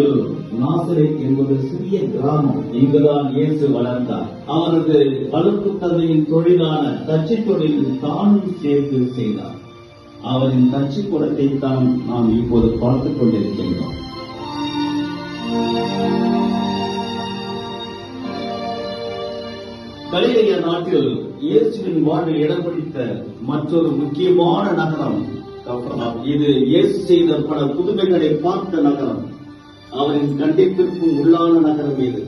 பதில் என்பது சிறிய கிராமம். இங்குதான் இயேசு வளர்ந்தார். அவரது வளர்ப்பு தந்தையின் தொழிலான தச்சு தொழிலில் தானும் சேர்த்து செய்தார். அவரின் தச்சு குடத்தை தான் நாம் இப்போது பார்த்துக் கொண்டிருக்கின்றோம். கலிலேய நாட்டில் இயேசுவின் வாழ்வில் இடம் பிடித்த மற்றொரு முக்கியமான நகரம் இது இயேசு செய்த பல புதுமைகளை பார்த்த நகரம். அவரின் கண்டிப்பிற்கும் உள்ளான நகரம் இது.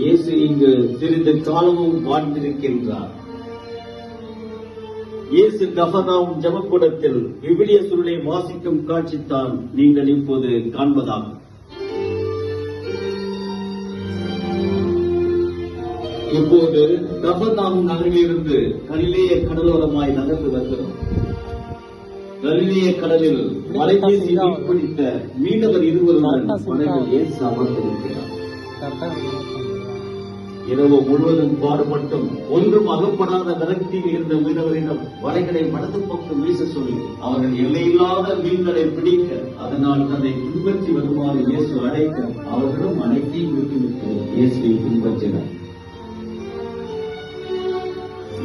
இயேசு இங்கு சிறிது காலமும் வாழ்ந்திருக்கின்றார். இயேசு கபர்நாம் ஜபக்கூடத்தில் விவிலிய சுருளை வாசிக்கும் காட்சித்தான் நீங்கள் இப்போது காண்பதாகும். இப்போது கபர்நாம் நகரிலிருந்து கலிலேய கடலோரமாய் நகர்ந்து வருகிறோம். கலிலேய கடலில் வலைபேசி மீன்பிடித்த மீனவர் இருவருடன் படகில் இயேசு அமர்ந்திருக்கிறார் இரவு முழுவதும் பாடுபட்டும் ஒன்றும் அகப்படாத விரக்தியில் இருந்த மீனவரிடம் வலைகளை வலது பக்கம் வீச சொல்லி அவர்கள் எல்லையில்லாத மீன்களை பிடிக்க அதனால் தன்னை பின்பற்றி வருமாறு இயேசு அழைக்க அவர்களும் அனைத்தையும் விட்டுவிட்டு இயேசுவை பின்பற்றினர்.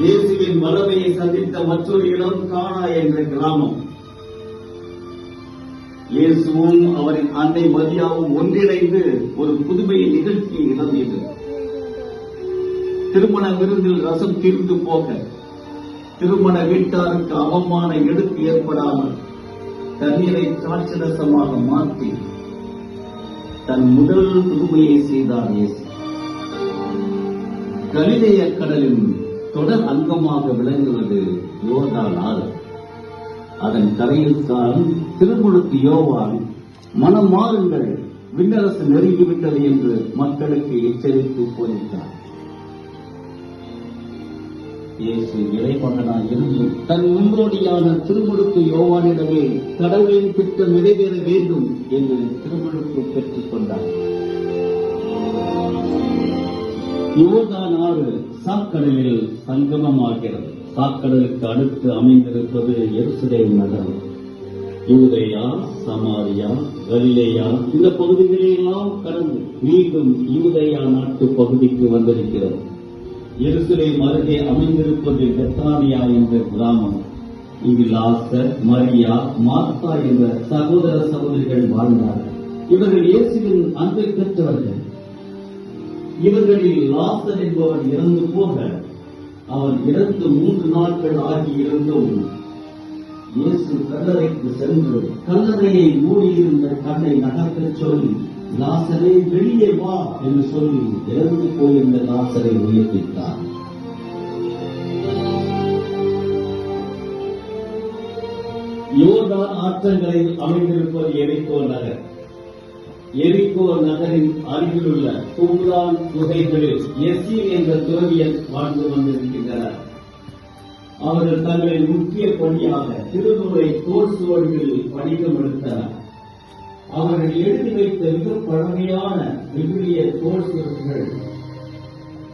இயேசுவின் வல்லமையை சந்தித்த மற்றொரு இடம் காணா என்ற கிராமம். இயேசுவும் அவரின் அன்னை மதியாவும் ஒன்றிணைந்து ஒரு புதுமையை நிகழ்த்தி இடம் திருமண விருந்தில் ரசம் தீர்ந்து போக திருமண வீட்டாருக்கு அவமான எடுப்பு ஏற்படாமல் தண்ணீரை திராட்சரசமாக மாற்றி தன் முதல் புதுமையை செய்தார் இயேசு. கலிலேய கடலின் தொடர் அங்கமாக விளங்குவது யோர்தான் ஆறு. அதன் கரையில் தான் திருமுழுக்கு யோவான் மனம் மாறுங்கள் விண்ணரசு நெருங்கிவிட்டது என்று மக்களுக்கு எச்சரித்து போதித்தார் இயேசு இறைமகனாய் இருந்து தன் முன்னோடியான திருமுழுக்கு யோவானிடமே கடவுளின் திட்டம் நிறைவேற வேண்டும் என்று திருமுழுக்கு பெற்றுக் கொண்டார் யோகா சாக்கடலில் சங்கமமாகிறது. சாக்கடலுக்கு அடுத்து அமைந்திருப்பது எருசுடைய நகரம். யூதேயா சமாரியா கலிலேயா இந்த பகுதிகளையெல்லாம் கடந்து மீண்டும் யூதேயா நாட்டு பகுதிக்கு வந்திருக்கிறது. எருசலேம் அருகே அமைந்திருப்பது பெத்தானியா என்ற கிராமம். இங்கு லாசர் மரியா மார்த்தா என்ற சகோதர சகோதரிகள் வாழ்ந்தார்கள். இவர்கள் இயேசுவின் அன்பை பெற்றவர்கள். இவர்களில் லாசர் என்பவர் இறந்து போக அவர் இறந்து மூன்று நாட்கள் ஆகியிருந்தும் இயேசு கல்லறைக்கு சென்று கல்லறையை மூடியிருந்த கண்ணை நகர்த்த சொல்லி லாசரே வெளியே வா என்று சொல்லி இறந்து போயிருந்த லாசரை உயிர்ப்பித்தார். யோர்தான் ஆற்றங்களில் அமைந்திருப்பது எரிக்கோ நகர். எரிக்கோ நகரின் அருகிலுள்ள கும்ரான் குகைகளில் எசீர் என்ற துறவியர் வாழ்ந்து வந்திருக்கின்றனர். அவர்கள் தங்களின் முக்கிய பணியாக திருமுறை தோல் சுவடிகளில் வணிகம் எடுத்தனர். அவர்கள் எழுதி வைத்த மிக பழமையான விவிலிய தோல் சுவடிகள்